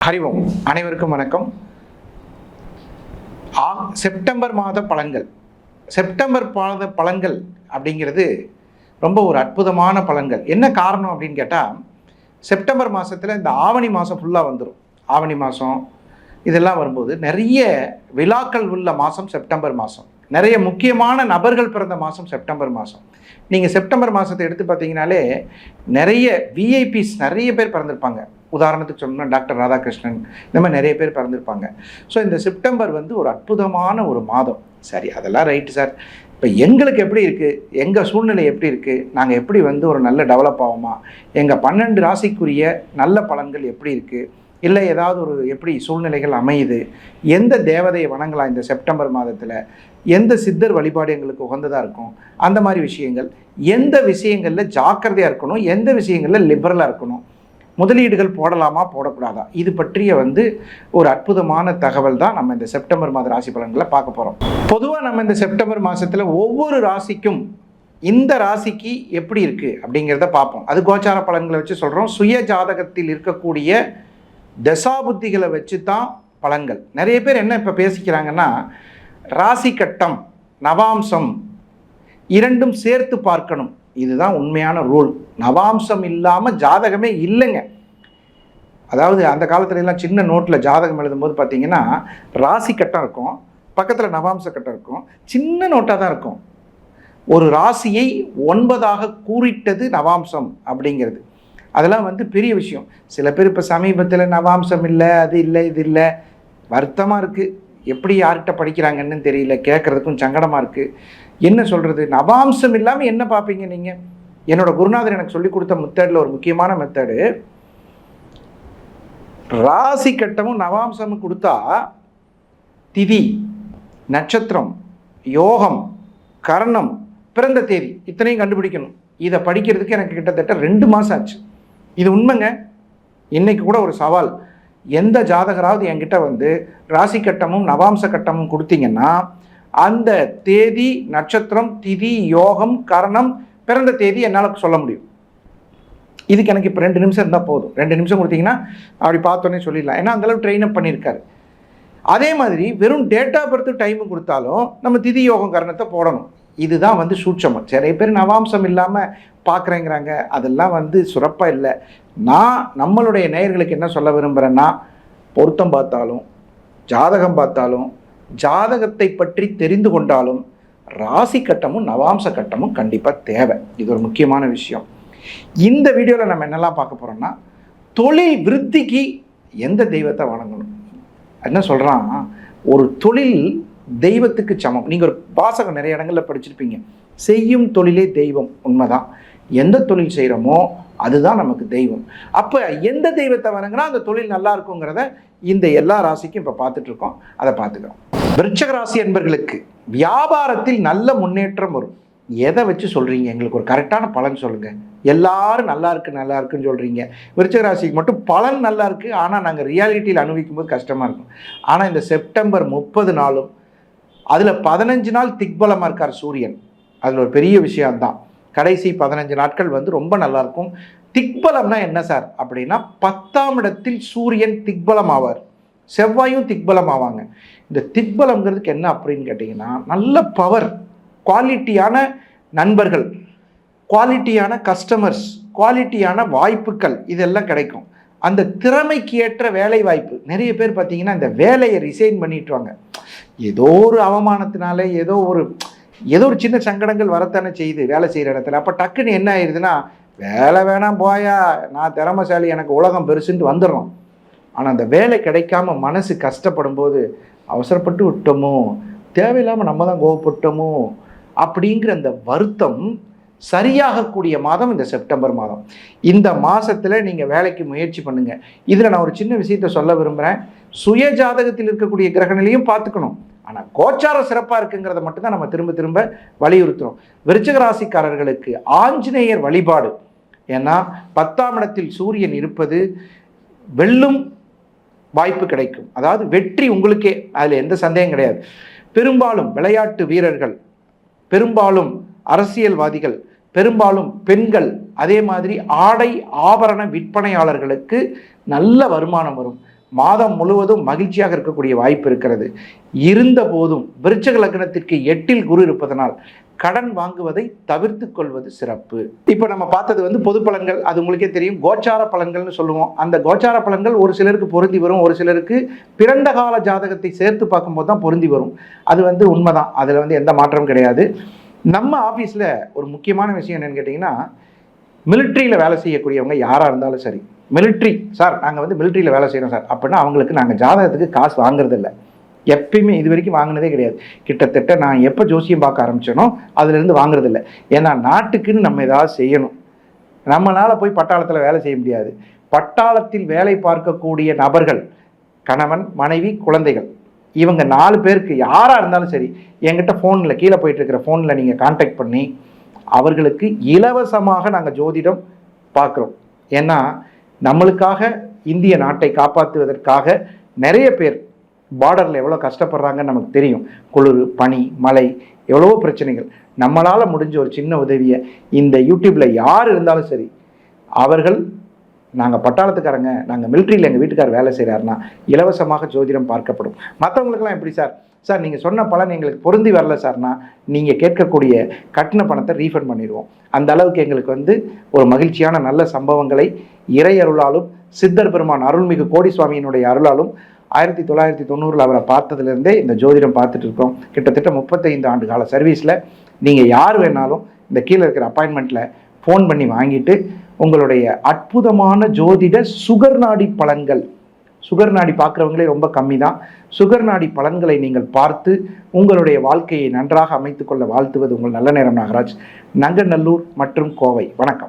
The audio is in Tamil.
ஹரிவோம் அனைவருக்கும் வணக்கம். ஆ- செப்டம்பர் மாத பலன்கள் செப்டம்பர் மாத பலன்கள் அப்படிங்கிறது ரொம்ப ஒரு அற்புதமான பலன்கள் என்ன காரணம் அப்படின்னு கேட்டால் செப்டம்பர் மாதத்தில் இந்த ஆவணி மாதம் ஃபுல்லாக வந்துடும் ஆவணி மாதம் இதெல்லாம் வரும்போது நிறைய விழாக்கள் உள்ள மாதம் செப்டம்பர் மாதம் நிறைய முக்கியமான நபர்கள் பிறந்த மாதம் செப்டம்பர் மாதம் நீங்கள் செப்டம்பர் மாதத்தை எடுத்து பார்த்தீங்கனாலே நிறைய விஐபிஸ் நிறைய பேர் பிறந்திருப்பாங்க. உதாரணத்துக்கு சொன்னோம்னா டாக்டர் ராதாகிருஷ்ணன் இந்த மாதிரி நிறைய பேர் பிறந்திருப்பாங்க. ஸோ இந்த செப்டம்பர் வந்து ஒரு அற்புதமான ஒரு மாதம். சரி அதெல்லாம் ரைட்டு சார் இப்போ எங்களுக்கு எப்படி இருக்குது எங்கள் சூழ்நிலை எப்படி இருக்குது நாங்கள் எப்படி வந்து ஒரு நல்ல டெவலப் ஆகுமா? எங்கள் பன்னெண்டு ராசிக்குரிய நல்ல பலன்கள் எப்படி இருக்குது இல்லை ஏதாவது ஒரு எப்படி சூழ்நிலைகள் அமையுது? எந்த தேவதையை வணங்கலாம் இந்த செப்டம்பர் மாதத்தில்? எந்த சித்தர் வழிபாடு எங்களுக்கு உகந்ததாக இருக்கும்? அந்த மாதிரி விஷயங்கள். எந்த விஷயங்களில் ஜாக்கிரதையாக இருக்கணும்? எந்த விஷயங்களில் லிபரலாக இருக்கணும்? முதலீடுகள் போடலாமா போடக்கூடாதா? இது பற்றிய வந்து ஒரு அற்புதமான தகவல் தான் நம்ம இந்த செப்டம்பர் மாத ராசி பலன்களை பார்க்க போகிறோம் பொதுவாக நம்ம இந்த செப்டம்பர் மாதத்தில் ஒவ்வொரு ராசிக்கும் இந்த ராசிக்கு எப்படி இருக்குது அப்படிங்கிறத பார்ப்போம். அது கோச்சார பலன்களை வச்சு சொல்கிறோம் சுய ஜாதகத்தில் இருக்கக்கூடிய தசாபுத்திகளை வச்சு தான் பலன்கள். நிறைய பேர் என்ன இப்போ பேசிக்கிறாங்கன்னா ராசி கட்டம் நவாம்சம் இரண்டும் சேர்த்து பார்க்கணும். இதுதான் உண்மையான ரூல் நவாம்சம் இல்லாமல் ஜாதகமே இல்லைங்க. அதாவது அந்த காலத்துலலாம் சின்ன நோட்டில் ஜாதகம் எழுதும்போது பார்த்தீங்கன்னா ராசி கட்டம் இருக்கும் பக்கத்தில் நவாம்ச கட்டம் இருக்கும் சின்ன நோட்டாக தான் இருக்கும். ஒரு ராசியை ஒன்பதாக கூறிட்டது நவாம்சம் அப்படிங்கிறது. அதெல்லாம் வந்து பெரிய விஷயம். சில பேர் இப்போ சமீபத்தில் நவாம்சம் இல்லை அது இல்லை இது இல்லை. வருத்தமாக இருக்குது எப்படி யார்கிட்ட படிக்கிறாங்கன்னு தெரியல கேட்குறதுக்கும் சங்கடமாக இருக்குது என்ன சொல்கிறது நவாம்சம் இல்லாமல் என்ன பார்ப்பீங்க நீங்கள் என்னோடய குருநாதர் எனக்கு சொல்லிக் கொடுத்த மெத்தடில் ஒரு முக்கியமான மெத்தடு ராசி கட்டமும் நவாம்சமும் கொடுத்தா திதி நட்சத்திரம் யோகம் கரணம் பிறந்த தேதி இத்தனையும் கண்டுபிடிக்கணும். இதை படிக்கிறதுக்கு எனக்கு கிட்டத்தட்ட ரெண்டு மாதம் ஆச்சு. இது உண்மைங்க? இன்னைக்கு கூட ஒரு சவால். எந்த ஜாதகராவது என்கிட்ட வந்து ராசி கட்டமும் நவாம்ச கட்டமும் கொடுத்தீங்கன்னா அந்த தேதி நட்சத்திரம் திதி யோகம் கரணம் பிறந்த தேதி என்னால் சொல்ல முடியும். இதுக்கு எனக்கு இப்போ ரெண்டு நிமிஷம் இருந்தால் போதும். ரெண்டு நிமிஷம் கொடுத்தீங்கன்னா அப்படி பார்த்தோன்னே சொல்லிடலாம். ஏன்னா அந்தளவு ட்ரெயின் அப் பண்ணியிருக்காரு. அதே மாதிரி வெறும் டேட் ஆஃப் பர்த் டைமு கொடுத்தாலும் நம்ம திதி யோகம் கரணத்தை போடணும். இதுதான் வந்து சூட்சமம். நிறைய பேர் நவாம்சம் இல்லாமல் பார்க்குறேங்கிறாங்க அதெல்லாம் வந்து சுரப்பாக இல்லை. நான் நம்மளுடைய நேயர்களுக்கு என்ன சொல்ல விரும்புகிறேன்னா பொருத்தம் பார்த்தாலும் ஜாதகம் பார்த்தாலும் ஜாதகத்தை பற்றி தெரிந்து கொண்டாலும் ராசி கட்டமும் நவாம்ச கட்டமும் கண்டிப்பாக தேவை. இது ஒரு முக்கியமான விஷயம். இந்த வீடியோவில் நம்ம என்னெல்லாம் பார்க்க போகிறோம்னா தொழில் விருத்திக்கு எந்த தெய்வத்தை வணங்கணும்? என்ன சொல்கிறான் ஒரு தொழில் தெய்வத்துக்கு சமம். நீங்கள் ஒரு வாசகம் நிறைய இடங்களில் படிச்சிருப்பீங்க. செய்யும் தொழிலே தெய்வம். உண்மைதான். எந்த தொழில் செய்கிறோமோ அதுதான் நமக்கு தெய்வம். அப்போ எந்த தெய்வத்தை வணங்கினா அந்த தொழில் நல்லா இருக்குங்கிறத இந்த எல்லா ராசிக்கும் இப்போ பார்த்துட்டு இருக்கோம் அதை பார்த்துக்கிறோம் விருச்சக ராசி என்பர்களுக்கு வியாபாரத்தில் நல்ல முன்னேற்றம் வரும். எதை வச்சு சொல்கிறீங்க எங்களுக்கு ஒரு கரெக்டான பலன் சொல்லுங்கள் எல்லாரும் நல்லா இருக்கு நல்லா இருக்குன்னு சொல்கிறீங்க விருச்சக ராசிக்கு மட்டும் பலன் நல்லா இருக்குது ஆனால் நாங்கள் ரியாலிட்டியில் அனுபவிக்கும் போது கஷ்டமாக இருக்கும். ஆனால் இந்த செப்டம்பர் முப்பது நாளும் அதில் பதினஞ்சு நாள் திக்பலமாக இருக்கார் சூரியன். அதில் ஒரு பெரிய விஷயம்தான். கடைசி பதினஞ்சு நாட்கள் வந்து ரொம்ப நல்லா இருக்கும் திக்பலம்னா என்ன சார்? அப்படின்னா பத்தாம் இடத்தில் சூரியன் திக்பலம் ஆவார் செவ்வாயும் திக்பலம் ஆவாங்க இந்த திக்பலம்ங்கிறதுக்கு என்ன அப்படின்னு கேட்டிங்கன்னா நல்ல பவர் குவாலிட்டியான நண்பர்கள் குவாலிட்டியான கஸ்டமர்ஸ் குவாலிட்டியான வாய்ப்புகள் இதெல்லாம் கிடைக்கும். அந்த திறமைக்கு ஏற்ற வேலை வாய்ப்பு நிறைய பேர் பார்த்தீங்கன்னா இந்த வேலையை ரிசைன் பண்ணிட்டுவாங்க ஏதோ ஒரு அவமானத்தினால ஏதோ ஒரு ஏதோ ஒரு சின்ன சங்கடங்கள் வரத்தானே செய்யுது வேலை செய்கிற இடத்துல. அப்போ டக்குன்னு என்ன ஆயிடுதுன்னா வேலை வேணாம் போயா நான் திறமைசாலி எனக்கு உலகம் பெருசுன்ட்டு வந்துடுறோம். ஆனால் அந்த வேலை கிடைக்காம மனசு கஷ்டப்படும் போது அவசரப்பட்டு விட்டோமோ தேவையில்லாமல் நம்ம தான் கோவப்பட்டோமோ அப்படிங்கிற அந்த வருத்தம் சரியாகக்கூடிய மாதம் இந்த செப்டம்பர் மாதம். இந்த மாதத்தில் நீங்கள் வேலைக்கு முயற்சி பண்ணுங்கள் இதில் நான் ஒரு சின்ன விஷயத்த சொல்ல விரும்புகிறேன் சுய ஜாதகத்தில் இருக்கக்கூடிய கிரகநிலையும் பார்த்துக்கணும். ஆனால் கோச்சாரம் சிறப்பாக இருக்குங்கிறத மட்டும்தான் நம்ம திரும்ப திரும்ப வலியுறுத்துகிறோம் விருச்சக ராசிக்காரர்களுக்கு ஆஞ்சநேயர் வழிபாடு. ஏன்னா பத்தாம் இடத்தில் சூரியன் இருப்பது வெல்லும் வாய்ப்பு கிடைக்கும். அதாவது வெற்றி உங்களுக்கே அதில் எந்த சந்தேகம் கிடையாது. பெரும்பாலும் விளையாட்டு வீரர்கள் பெரும்பாலும் அரசியல்வாதிகள் பெரும்பாலும் பெண்கள் அதே மாதிரி ஆடை ஆபரண விற்பனையாளர்களுக்கு நல்ல வருமானம் வரும். மாதம் முழுவதும் மகிழ்ச்சியாக இருக்கக்கூடிய வாய்ப்பு இருக்கிறது. இருந்த போதும் விருச்சக லக்னத்திற்கு எட்டில் குரு இருப்பதனால் கடன் வாங்குவதை தவிர்த்து கொள்வது சிறப்பு. இப்போ நம்ம பார்த்தது வந்து பொது பலன்கள் அது உங்களுக்கே தெரியும். கோச்சார பலன்கள்னு சொல்லுவோம். அந்த கோச்சார பலன்கள் ஒரு சிலருக்கு பொருந்தி வரும் ஒரு சிலருக்கு பிறந்த கால ஜாதகத்தை சேர்த்து பார்க்கும்போது தான் பொருந்தி வரும். அது வந்து உண்மைதான். அதில் வந்து எந்த மாற்றமும் கிடையாது. நம்ம ஆஃபீஸில் ஒரு முக்கியமான விஷயம் என்னென்னு கேட்டிங்கன்னா மிலிட்ரியில் வேலை செய்யக்கூடியவங்க யாராக இருந்தாலும் சரி மிலிட்ரி சார் நாங்கள் வந்து மிலிட்ரியில் வேலை செய்கிறோம் சார் அப்படின்னா அவங்களுக்கு நாங்கள் ஜாதகத்துக்கு காசு வாங்குறதில்ல. எப்பயுமே இது வரைக்கும் வாங்கினதே கிடையாது. கிட்டத்தட்ட நான் எப்போ ஜோசியம் பார்க்க ஆரம்பிச்சேனோ அதுலேருந்து வாங்குறதில்ல. ஏன்னா நாட்டுக்குன்னு நம்ம ஏதாவது செய்யணும். நம்மளால் போய் பட்டாளத்தில் வேலை செய்ய முடியாது. பட்டாளத்தில் வேலை பார்க்கக்கூடிய நபர்கள் கணவன் மனைவி குழந்தைகள் இவங்க நாலு பேருக்கு யாராக இருந்தாலும் சரி என்கிட்ட ஃபோனில் கீழே போயிட்டு இருக்கிற ஃபோனில் நீங்கள் காண்டாக்ட் பண்ணி அவர்களுக்கு இலவசமாக நாங்கள் ஜோதிடம் பார்க்குறோம். ஏன்னா நம்மளுக்காக இந்திய நாட்டை காப்பாற்றுவதற்காக நிறைய பேர் பார்டரில் எவ்வளோ கஷ்டப்படுறாங்கன்னு நமக்கு தெரியும். குளிர் பனி மழை எவ்வளவோ பிரச்சனைகள். நம்மளால் முடிஞ்ச ஒரு சின்ன உதவியை இந்த யூடியூப்பில் யார் இருந்தாலும் சரி அவர்கள் நாங்கள் பட்டாளத்துக்காரங்க நாங்கள் மிலிட்ரியில் எங்கள் வீட்டுக்கார் வேலை செய்கிறாருன்னா இலவசமாக ஜோதிடம் பார்க்கப்படும். மற்றவங்களுக்கெல்லாம் எப்படி சார்? சார் நீங்கள் சொன்ன பலன் எங்களுக்கு பொருந்தி வரல சார்னா நீங்கள் கேட்கக்கூடிய கட்டின பணத்தை ரீஃபண்ட் பண்ணிடுவோம். அந்த அளவுக்கு எங்களுக்கு வந்து ஒரு மகிழ்ச்சியான நல்ல சம்பவங்களை இறை அருளாலும் சித்தர் பெருமான் அருள்மிகு கோடி சுவாமியினுடைய அருளாலும் ஆயிரத்தி தொள்ளாயிரத்தி தொண்ணூறில் அவரை பார்த்ததுலேருந்தே இந்த ஜோதிடம் பார்த்துட்டு இருக்கோம். கிட்டத்தட்ட முப்பத்தைந்து ஆண்டு கால சர்வீஸில் நீங்கள் யார் வேணாலும் இந்த கீழே இருக்கிற அப்பாயின்மெண்ட்டில் ஃபோன் பண்ணி வாங்கிட்டு உங்களுடைய அற்புதமான ஜோதிட சுகர் நாடி பலன்கள். சுகர் நாடி பார்க்குறவங்களே ரொம்ப கம்மி தான் சுகர் நாடி பலன்களை நீங்கள் பார்த்து உங்களுடைய வாழ்க்கையை நன்றாக அமைத்துக்கொள்ள வாழ்த்துவது உங்கள் நல்ல நேரம் நாகராஜ். நங்கநல்லூர் மற்றும் கோவை. வணக்கம்.